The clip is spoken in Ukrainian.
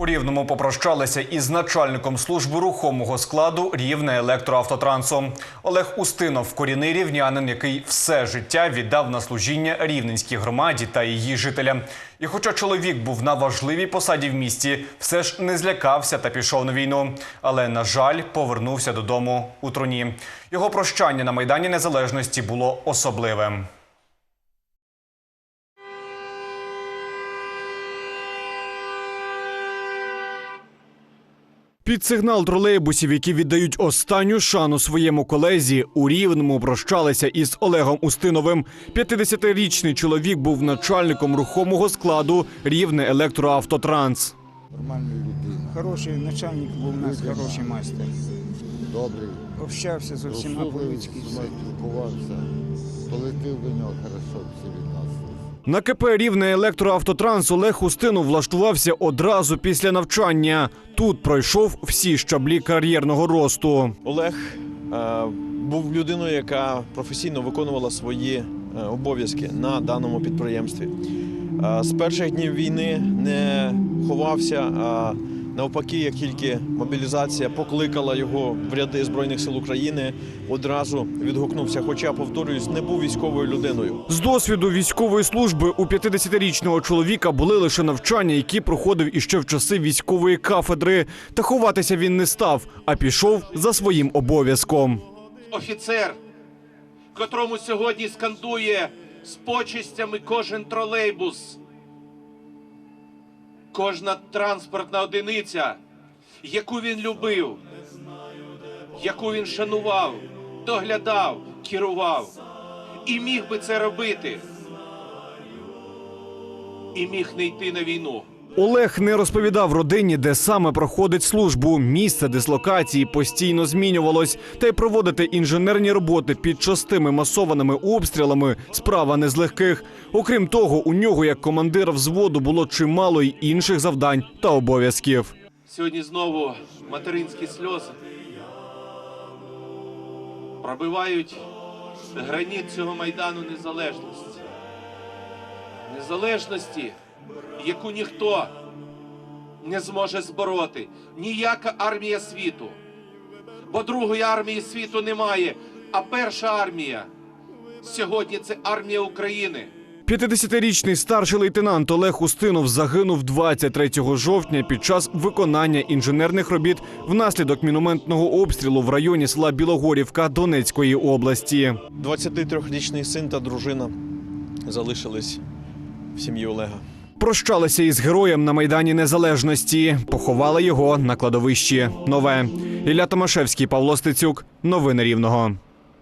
У Рівному попрощалися із начальником служби рухомого складу Рівне електроавтотрансу. Олег Устинов корінний рівнянин, який все життя віддав на служіння рівненській громаді та її жителям. І хоча чоловік був на важливій посаді в місті, все ж не злякався та пішов на війну. Але, на жаль, повернувся додому у труні. Його прощання на Майдані Незалежності було особливим. Під сигнал тролейбусів, які віддають останню шану своєму колезі, у Рівному прощалися із Олегом Устиновим. 50-річний чоловік був начальником рухомого складу Рівне електроавтотранс. Нормальної людини. Хороший начальник був у нас хороший майстер. Добрий. Общався з усіма все. Полетів до нього хорошо всі від нас. На КП Рівне електроавтотранс Олег Устину влаштувався одразу після навчання. Тут пройшов всі щаблі кар'єрного росту. Олег е, був людиною, яка професійно виконувала свої е, обов'язки на даному підприємстві. Е, з перших днів війни не ховався. А навпаки, як тільки мобілізація покликала його в ряди Збройних сил України, одразу відгукнувся. Хоча, повторююсь, не був військовою людиною. З досвіду військової служби у 50-річного чоловіка були лише навчання, які проходив іще в часи військової кафедри. Та ховатися він не став, а пішов за своїм обов'язком. офіцер, котрому сьогодні скандує з почистями кожен тролейбус, кожна транспортна одиниця, яку він любив, яку він шанував, доглядав, керував, і міг би це робити, і міг не йти на війну. Об'єкт не розповідав родині, де саме проходить службу. Місце дислокації постійно змінювалось, та й проводити інженерні роботи під частими масованими обстрілами справа не з легких. Окрім того, у нього як командира взводу було чимало й інших завдань та обов'язків. Сьогодні знову материнські сльози пробивають граніт цього майдану незалежності. Незалежності, яку ніхто не зможе збороти. Ніяка армія світу. Бо другої армії світу немає. А перша армія сьогодні це армія України. 50-річний старший лейтенант Олег Устинов загинув 23 жовтня під час виконання інженерних робіт внаслідок мінометного обстрілу в районі села Білогорівка Донецької області. 23-річний син та дружина залишились в сім'ї Олега. Прощалися із героєм на майдані Незалежності. Поховали його на кладовищі. Нове Ілля Томашевський, Павло Стецюк. Новини Рівного.